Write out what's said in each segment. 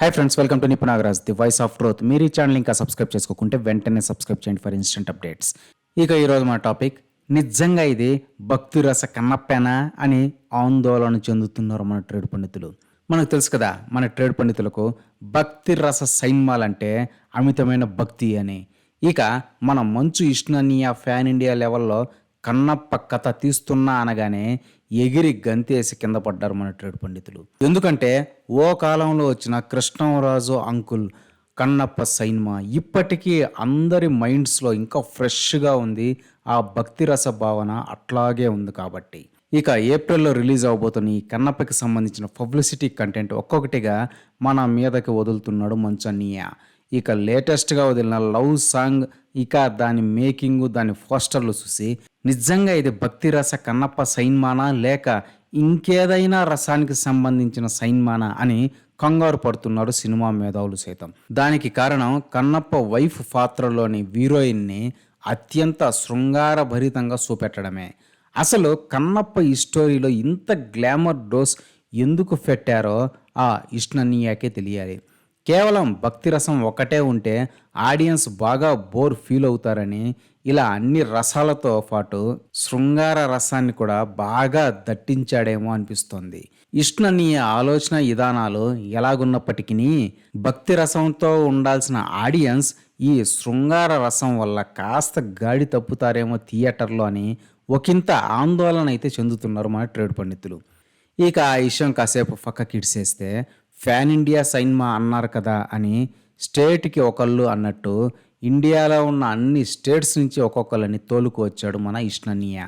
Hi friends welcome to Nipunagaraj the voice of truth మీరు ఈ channel ఇంకా subscribe చేసుకోకుంటే వెంటనే సబ్స్క్రైబ్ చేయండి ఫర్ ఇన్స్టెంట్ అప్డేట్స్ ఇక ఈరోజు మన టాపిక్ నిజంగా ఇది భక్తి రస కన్నప్పేనా అని ఆందోళన చెందుతున్నారు మన ట్రేడ్ పండితులు. మనకు తెలుసు కదా మన ట్రేడ్ పండితులకు భక్తి రస సైన్మాలంటే అమితమైన భక్తి అని. ఇక మన మంచు ఇష్ణనీయ ఫ్యాన్ ఇండియా లెవెల్లో కన్నప్ప కథ తీస్తున్నా అనగానే ఎగిరి గంతేసి కింద పడ్డారు మన ట్రేడ్ పండితులు. ఎందుకంటే ఓ కాలంలో వచ్చిన కృష్ణరాజు అంకుల్ కన్నప్ప సైన్మా ఇప్పటికీ అందరి మైండ్స్లో ఇంకా ఫ్రెష్గా ఉంది. ఆ భక్తి రస భావన అట్లాగే ఉంది కాబట్టి. ఇక ఏప్రిల్లో రిలీజ్ అవబోతున్న ఈ కన్నప్పకి సంబంధించిన పబ్లిసిటీ కంటెంట్ ఒక్కొక్కటిగా మన మీదకి వదులుతున్నాడు మంచన్నయ్య ఇక లేటెస్ట్గా వదిలిన లవ్ సాంగ్ ఇక దాని మేకింగ్ దాని పోస్టర్లు చూసి నిజంగా ఇది భక్తి రస కన్నప్ప సైన్మానా? లేక ఇంకేదైనా రసానికి సంబంధించిన సైన్మానా? అని కంగారు పడుతున్నారు సినిమా మేధావులు సైతం. దానికి కారణం కన్నప్ప వైఫ్ పాత్రలోని హీరోయిన్ని అత్యంత శృంగారభరితంగా చూపెట్టడమే. అసలు కన్నప్ప ఈ స్టోరీలో ఇంత గ్లామర్ డోస్ ఎందుకు పెట్టారో ఆ ఇష్ణనీయాకే తెలియాలి. కేవలం భక్తి రసం ఒకటే ఉంటే ఆడియన్స్ బాగా బోర్ ఫీల్ అవుతారని ఇలా అన్ని రసాలతో పాటు శృంగార రసాన్ని కూడా బాగా దట్టించాడేమో అనిపిస్తోంది. ఇష్ణనీయ ఆలోచన విధానాలు ఎలాగున్నప్పటికీ భక్తి రసంతో ఉండాల్సిన ఆడియన్స్ ఈ శృంగార రసం వల్ల కాస్త గాడి తప్పుతారేమో థియేటర్లో అని ఒకంత ఆందోళన అయితే చెందుతున్నారు మన ట్రేడ్ పండితులు. ఇక ఆ విషయం కాసేపు పక్కకిడిసేస్తే ఫ్యాన్ ఇండియా సైన్మా అన్నారు కదా అని స్టేట్కి ఒకళ్ళు అన్నట్టు ఇండియాలో ఉన్న అన్ని స్టేట్స్ నుంచి ఒక్కొక్కరిని తోలుకు వచ్చాడు మన ఇష్ణనీయ.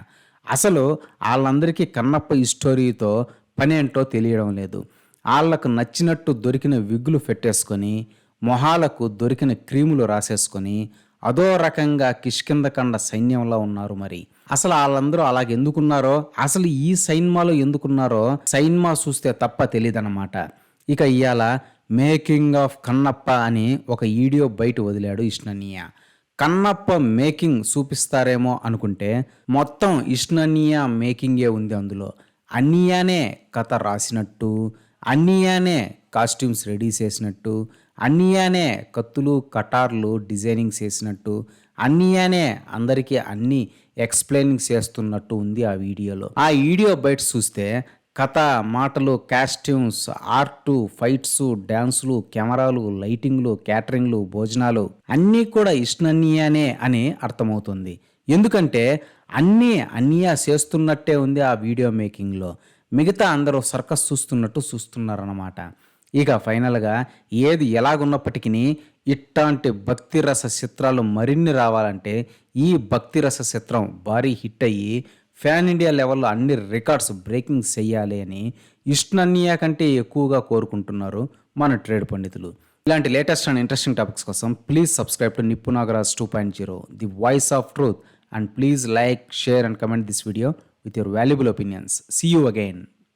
అసలు వాళ్ళందరికీ కన్నప్ప ఈ స్టోరీతో పనేంటో తెలియడం లేదు. వాళ్ళకు నచ్చినట్టు దొరికిన విగ్గులు పెట్టేసుకొని మొహాలకు దొరికిన క్రీములు రాసేసుకొని అదో రకంగా కిష్కిందకండ సైన్యంలో ఉన్నారు మరి. అసలు వాళ్ళందరూ అలాగ ఎందుకున్నారో అసలు ఈ సైన్మాలో ఎందుకున్నారో సైన్మా చూస్తే తప్ప తెలియదన్నమాట. ఇక ఇవాళ మేకింగ్ ఆఫ్ కన్నప్ప అని ఒక వీడియో బయట వదిలాడు ఇష్ణనీయ. కన్నప్ప మేకింగ్ చూపిస్తారేమో అనుకుంటే మొత్తం ఇష్ణనీయ మేకింగే ఉంది అందులో. అన్నీయానే కథ రాసినట్టు అన్నీయానే కాస్ట్యూమ్స్ రెడీ చేసినట్టు అన్నీయానే కత్తులు కటార్లు డిజైనింగ్ చేసినట్టు అన్నీయానే అందరికీ అన్ని ఎక్స్ప్లెయినింగ్ చేస్తున్నట్టు ఉంది ఆ వీడియోలో. ఆ వీడియో బయట చూస్తే కథ మాటలు కాస్ట్యూమ్స్ ఆర్టు ఫైట్స్ డ్యాన్సులు కెమెరాలు లైటింగ్లు క్యాటరింగ్లు భోజనాలు అన్నీ కూడా ఇష్ణనీయానే అని అర్థమవుతుంది. ఎందుకంటే అన్నీ అన్యా చేస్తున్నట్టే ఉంది ఆ వీడియో మేకింగ్లో మిగతా అందరూ సర్కస్ చూస్తున్నట్టు చూస్తున్నారన్నమాట. ఇక ఫైనల్గా ఏది ఎలాగున్నప్పటికీ ఇట్లాంటి భక్తిరస చిత్రాలు మరిన్ని రావాలంటే ఈ భక్తిరస చిత్రం భారీ హిట్ అయ్యి ఫ్యాన్ ఇండియా లెవెల్లో అన్ని రికార్డ్స్ బ్రేకింగ్ చేయాలి అని ఇష్ణన్య కంటే ఎక్కువగా కోరుకుంటున్నారు మన ట్రేడ్ పండితులు. ఇలాంటి లేటెస్ట్ అండ్ ఇంట్రెస్టింగ్ టాపిక్స్ కోసం please subscribe to Nippunagaraj two point zero the voice of truth. And please like share and comment this video with your valuable opinions. See you again